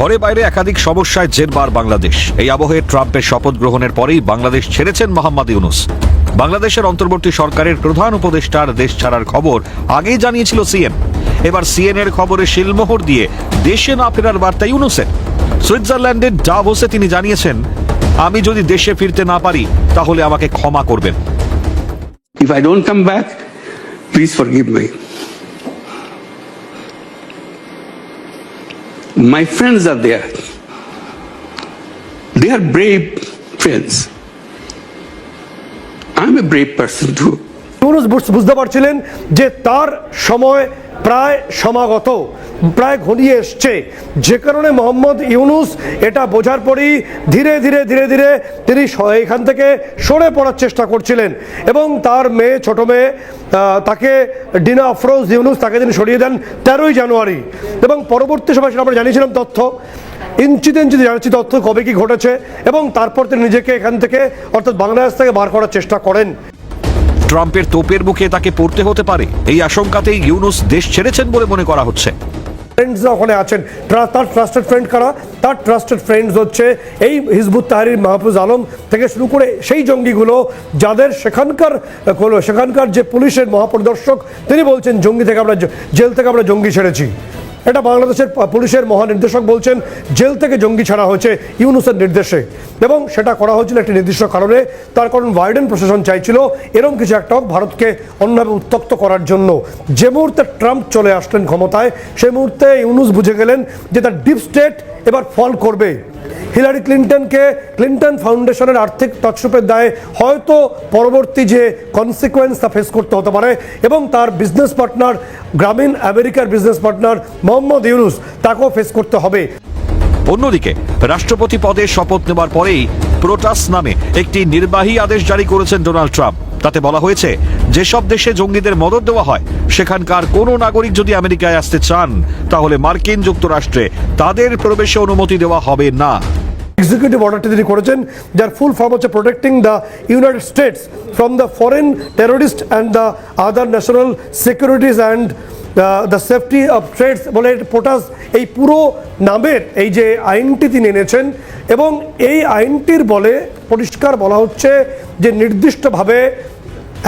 ঘরে বাইরে একাধিক সমস্যায় জেরবার বাংলাদেশ। এই আবহে ট্রাম্পের শপথ গ্রহণের পরেই বাংলাদেশ ছেড়েছেন মোহাম্মদ ইউনুস। বাংলাদেশের অন্তর্বর্তী সরকারের প্রধান উপদেষ্টার দেশ ছাড়ার খবর আগেই জানিয়েছিল সিএন এবার সিএন এর খবরে শিলমোহর দিয়ে দেশে না ফেরার বার্তা ইউনুসের। সুইজারল্যান্ডের ডাভোসে তিনি জানিয়েছেন আমি যদি দেশে ফিরতে না পারি তাহলে আমাকে ক্ষমা করবেন। If I don't come back, please forgive me. My friends are there. They are brave friends. I'm a brave person too. বুঝতে পারছিলেন যে তার সময় প্রায় সমাগত, প্রায় ঘনিয়ে এসছে। যে কারণে মোহাম্মদ ইউনুস এটা বোঝার পরই ধীরে ধীরে ধীরে ধীরে তিনি এখান থেকে সরে পড়ার চেষ্টা করছিলেন এবং তার মেয়ে, ছোট মেয়ে তাকে ডিনা আফরোজ ইউনুস তাকে তিনি সরিয়ে দেন তেরোই জানুয়ারি। এবং পরবর্তী সময় সেটা আমরা জানিয়েছিলাম তথ্য। ইঞ্চিতে ইঞ্চিতে জানাচ্ছি তথ্য কবে কি ঘটেছে এবং তারপর তিনি নিজেকে এখান থেকে, অর্থাৎ বাংলাদেশ থেকে বার করার চেষ্টা করেন। ট্রাম্পের তোপের মুখে তাকে পড়তে হতে পারে। এই আশঙ্কাতেই ইউনুস দেশ ছেড়েছেন বলে মনে করা হচ্ছে। ফ্রেন্ডসরা ওখানে আছেন। তার ট্রাস্টেড ফ্রেন্ড কারা? তার ট্রাস্টেড ফ্রেন্ডস হচ্ছে এই হিজবুত তাহারির মাহফুজ আলম থেকে শুরু করে সেই জঙ্গিগুলো যাদের সেখানকার সেখানকার যে পুলিশের মহাপরিদর্শক, তিনি বলছেন, জঙ্গি থেকে আমরা জেল থেকে আমরা জঙ্গি ছেড়েছি। এটা বাংলাদেশের পুলিশের মহানির্দেশক বলছেন, জেল থেকে জঙ্গি ছাড়া হয়েছে ইউনুসের নির্দেশে। এবং সেটা করা হয়েছিল একটি নির্দিষ্ট কারণে, তার কারণ বাইডেন প্রশাসন চাইছিল এরকম কিছু একটা ভারতকে অন্যভাবে উত্তক্ত করার জন্য। যে মুহূর্তে ট্রাম্প চলে আসলেন ক্ষমতায়, সেই মুহূর্তে ইউনুস বুঝে গেলেন যে তার ডিপ স্টেট এবার ফল করবে হিলারি ক্লিন্টনকে ক্লিন্টন ফাউন্ডেশনের আর্থিক তৎসুপের দায়ে হয়তো পরবর্তী যে কনসিকোয়েন্স তা ফেস করতে হতে পারে এবং তার বিজনেস পার্টনার গ্রামীণ আমেরিকার বিজনেস পার্টনার মোহাম্মদ ইউনুস তাকেও ফেস করতে হবে। অন্যদিকে, রাষ্ট্রপতি পদে শপথ নেবার পরেই প্রোটাস নামে একটি নির্বাহী আদেশ জারি করেছেন ডোনাল্ড ট্রাম্প। তাতে বলা হয়েছে, যেসব দেশে জঙ্গিদের মদত দেওয়া হয়, সেখানকার কোনো নাগরিক যদি আমেরিকায় আসতে চান, তাহলে মার্কিন যুক্তরাষ্ট্রে তাদের প্রবেশে অনুমতি দেওয়া হবে না। এক্সিকিউটিভ অর্ডারটি তিনি করেছেন, যার ফুল ফর্ম হচ্ছে protecting the United States from the foreign terrorist and the other national securities and the safety of trades বলে পোটাস এই পুরো নামের এই যে আইনটি তিনি এনেছেন এবং এই আইনটির বলে পরিষ্কার বলা হচ্ছে যে নির্দিষ্টভাবে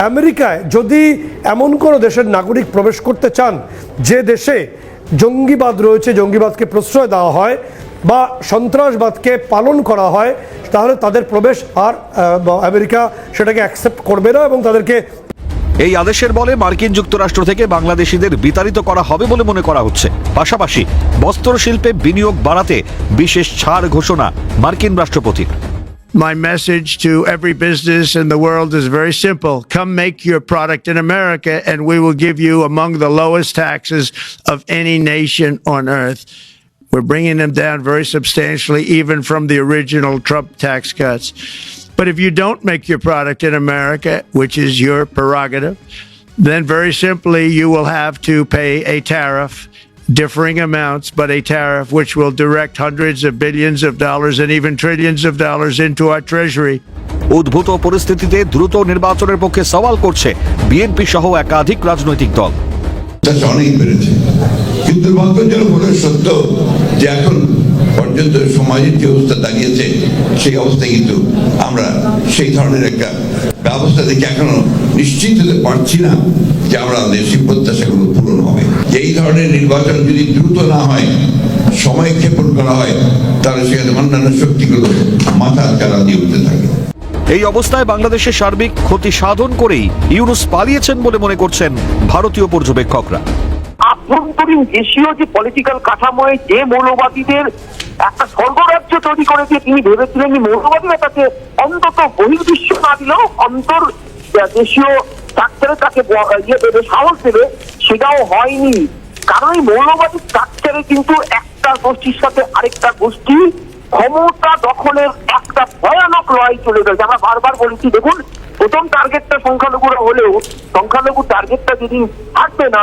আমেরিকায় যদি এমন কোনো দেশের নাগরিক প্রবেশ করতে চান, যে দেশে জঙ্গিবাদ রয়েছে, জঙ্গিবাদকে প্রশ্রয় দেওয়া হয় বা সন্ত্রাসবাদকে পালন করা হয় তাহলে তাদের প্রবেশ আর বা আমেরিকা সেটাকে অ্যাকসেপ্ট করবে না এবং তাদেরকে এই আদেশের বলে মার্কিন যুক্তরাষ্ট্র থেকে বাংলাদেশিদের বিতাড়িত করা হবে বলে মনে করা হচ্ছে পাশাপাশি বস্ত্র শিল্পে বিনিয়োগ বাড়াতে বিশেষ ছাড় ঘোষণা মার্কিন রাষ্ট্রপতির My message to every business in the world is very simple. Come make your product in America, and we will give you among the lowest taxes of any nation on earth. We're bringing them down very substantially, even from the original Trump tax cuts. But if you don't make your product in America, which is your prerogative, then very simply you will have to pay a tariff, differing amounts, but a tariff which will direct hundreds of billions of dollars and even trillions of dollars into our treasury. উদ্ভূত পরিস্থিতিতে দ্রুত নির্বাচনের পক্ষে সওয়াল করছে BNP সহ একাধিক রাজনৈতিক দল চাষ অনেক বেড়েছে কিন্তু দুর্ভাগ্যজনক হলে সত্য যে এখন পর্যন্ত সমাজের যে অবস্থা দাঁড়িয়েছে, সেই অবস্থায় কিন্তু আমরা সেই ধরনের একটা ব্যবস্থা দেখে এখনও নিশ্চিত হতে পারছি না যে আমরা আমাদের সেই প্রত্যাশাগুলো পূরণ হবে। এই ধরনের নির্বাচন যদি দ্রুত না হয়, সময় ক্ষেপণ করা হয়, তাহলে সেখানে অন্যান্য শক্তিগুলো মাথা চারা দিয়ে উঠতে থাকে। এই অবস্থায় বাংলাদেশের সার্বিক ক্ষতি সাধন করেই ইউনুস পালিয়েছেন বলে মনে করছেন ভারতীয় পর্যবেক্ষকরা। আভ্যন্তরীণ দেশীয় যে পলিটিক্যাল কাঠামোয় যে মৌলবাদীদের একটা স্বর্গরাজ্য তৈরি করে দিয়ে তিনি ভেবেছিলেন মৌলবাদীরা তাকে অন্তত বহির্বিশ্ব না দিলেও অন্তর দেশীয় স্ট্রাকচারে কাছে ইয়ে দেবে, সাহস দেবে, সেটাও হয়নি। কারণ এই মৌলবাদী স্ট্রাকচারে কিন্তু একটা গোষ্ঠীর সাথে আরেকটা গোষ্ঠী ক্ষমতা দখলের লড়াই চলে গেছে আমরা বারবার বলেছি দেখুন, প্রথম টার্গেটটা সংখ্যালঘুরা হলেও সংখ্যালঘু টার্গেটটা যদি থাকবে না